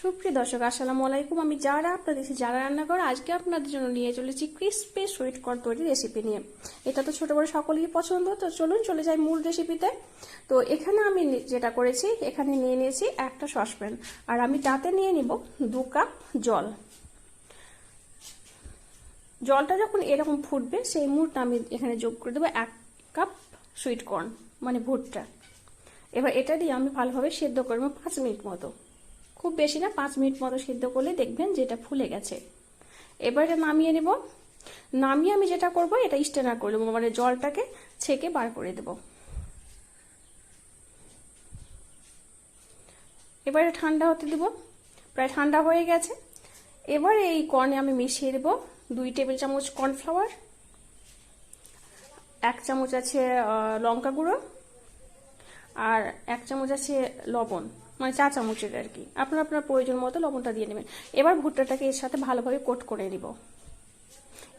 সুপ্রিয় দর্শক, আসসালামু আলাইকুম। আমি যারা আপনাদের যারা রান্না করে আজকে আপনাদের জন্য নিয়ে চলেছি ক্রিসপি সুইট কর্ন তৈরি রেসিপি নিয়ে। এটা তো ছোট বড় সকলেই পছন্দ, তো চলুন চলে যাই মূল রেসিপিতে তো এখানে আমি যেটা করেছি, এখানে নিয়ে নিয়েছি একটা সসপ্যান আর আমি তাতে নিয়ে নিব দু কাপ জল। জলটা যখন এরকম ফুটবে, সেই মুহূর্তে আমি এখানে যোগ করে দেবো এক কাপ সুইট কর্ন মানে ভুট্টা। এবার এটা দিয়ে আমি ভালোভাবে সেদ্ধ করব পাঁচ মিনিট মতো। খুব বেশি না, পাঁচ মিনিট মতো সিদ্ধ করলে দেখবেন যে এটা ফুলে গেছে। এবার নামিয়ে নেব। নামিয়ে আমি যেটা করব, এটা স্টেনার করে দেবো মানে জলটাকে ছেঁকে বার করে দেব। এবারে ঠান্ডা হতে দেব। প্রায় ঠান্ডা হয়ে গেছে। এবার এই কর্নে আমি মিশিয়ে দেব দুই টেবিল চামচ কর্নফ্লাওয়ার, এক চামচ আছে লঙ্কা গুঁড়ো আর এক চামচ আছে লবণ। মানে চা চামচের আর কি। আপনার আপনার প্রয়োজন মতো লবণটা দিয়ে নেবেন। এবার ভুট্টাটাকে এর সাথে ভালোভাবে কোট করে নিব।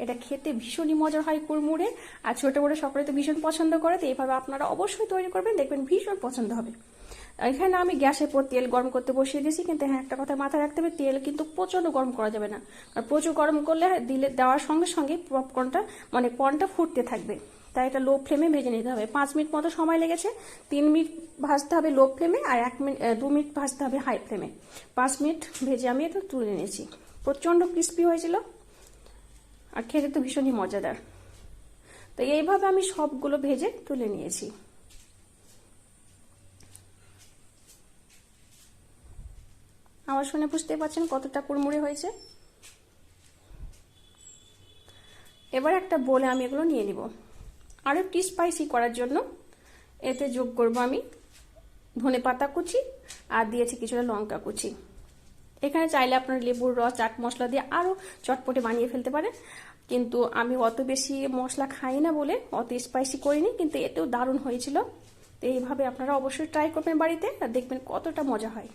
এটা খেতে ভীষণই মজার হয় কুড়মুড়ে, আর ছোটো বড়ো সকলে তো ভীষণ পছন্দ করে, তো এইভাবে আপনারা অবশ্যই তৈরি করবেন, দেখবেন ভীষণ পছন্দ হবে। এখানে আমি গ্যাসের পর তেল গরম করতে বসিয়ে দিয়েছি, কিন্তু হ্যাঁ একটা কথা মাথায় রাখতে হবে, তেল কিন্তু প্রচণ্ড গরম করা যাবে না। আর প্রচুর গরম করলে দিলে দেওয়ার সঙ্গে সঙ্গে পপকর্নটা মানে কর্নটা ফুটতে থাকবে। তাই এটা লো ফ্লেমে ভেজে নিতে হবে। পাঁচ মিনিট মতো সময় লেগেছে, তিন মিনিট ভাজতে হবে লো ফ্লেমে আর এক মিনিট দু মিনিট ভাজতে হবে হাই ফ্লেমে পাঁচ মিনিট ভেজে আমি এটা তুলে নিয়েছি। প্রচণ্ড ক্রিস্পি হয়েছিল আর খেতে তো ভীষণই মজাদার। তো এইভাবে আমি সবগুলো ভেজে তুলে নিয়েছি। আমার শুনে বুঝতে পারছেন কতটা কুড়মুড়ে হয়েছে। এবার একটা বলে আমি এগুলো নিয়ে নিব। আরও একটি স্পাইসি করার জন্য। এতে যোগ করব আমি ধনে পাতা কুচি আর দিয়েছি কিছুটা লঙ্কা কুচি। এখানে চাইলে আপনার লেবুর রস, চাট মশলা দিয়ে আরও চটপটে বানিয়ে ফেলতে পারেন। কিন্তু আমি অত বেশি মশলা খাই না বলে অত স্পাইসি করিনি, কিন্তু এতেও দারুণ হয়েছিল। তো এইভাবে আপনারা অবশ্যই ট্রাই করবেন বাড়িতে আর দেখবেন কতটা মজা হয়।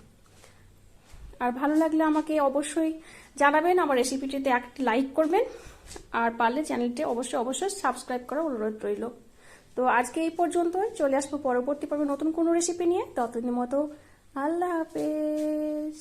আর ভালো লাগলে আমাকে অবশ্যই জানাবেন, আমার রেসিপিটিতে একটি লাইক করবেন, আর পারলে চ্যানেলটি অবশ্যই অবশ্যই সাবস্ক্রাইব করার অনুরোধ রইল। তো আজকে এই পর্যন্ত চলে আসব পরবর্তী পর্বে নতুন কোনো রেসিপি নিয়ে। ততদিন মতো আল্লাহ হাফেজ।